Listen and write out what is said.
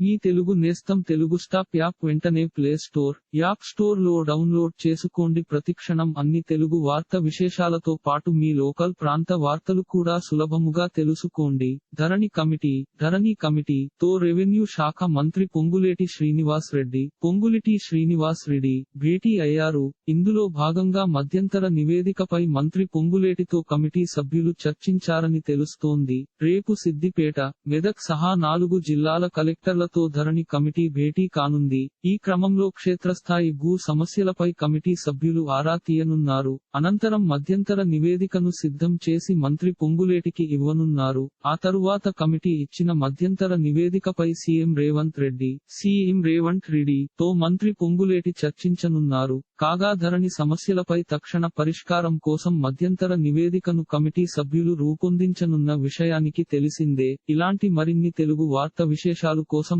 మీ తెలుగు నేస్తం Telugu stop app వెంటనే play store app స్టోర్లో డౌన్లోడ్ చేసుకోండి. ప్రతిక్షణం అన్ని తెలుగు వార్త విశేషాలతో పాటు మీ లోకల్ ప్రాంత వార్తలు కూడా సులభముగా తెలుసుకోండి. ధరణి కమిటీ ధరణి కమిటీ తో రెవెన్యూ శాఖ మంత్రి పొంగులేటి శ్రీనివాస్ రెడ్డి పొంగులిటి శ్రీనివాస్ రెడ్డి భేటీ అయ్యారు. ఇందులో భాగంగా మధ్యంతర నివేదికపై మంత్రి పొంగులేటితో కమిటీ సభ్యులు చర్చించారని తెలుస్తోంది. రేపు సిద్దిపేట మెదక్ సహా నాలుగు జిల్లాల కలెక్టర్లతో ధరణి కమిటీ భేటీ కానుంది. ఈ క్రమంలో క్షేత్రస్థాయి భూ సమస్యలపై కమిటీ సభ్యులు ఆరా తీయనున్నారు. అనంతరం మధ్యంతర నివేదికను సిద్ధం చేసి మంత్రి పొంగులేటికి ఇవ్వనున్నారు. ఆ తరువాత కమిటీ ఇచ్చిన మధ్యంతర నివేదికపై సీఎం రేవంత్ రెడ్డి సీఎం రేవంత్ రెడ్డి తో మంత్రి పొంగులేటి చర్చించనున్నారు. కాగా ధరణి సమస్యలపై తక్షణ పరిష్కారం కోసం మధ్యంతర నివేదికను కమిటీ సభ్యులు రూపొందించనున్న విషయానికి తెలిసిందే. ఇలాంటి మరిన్ని తెలుగు వార్త విశేషాలు కోసం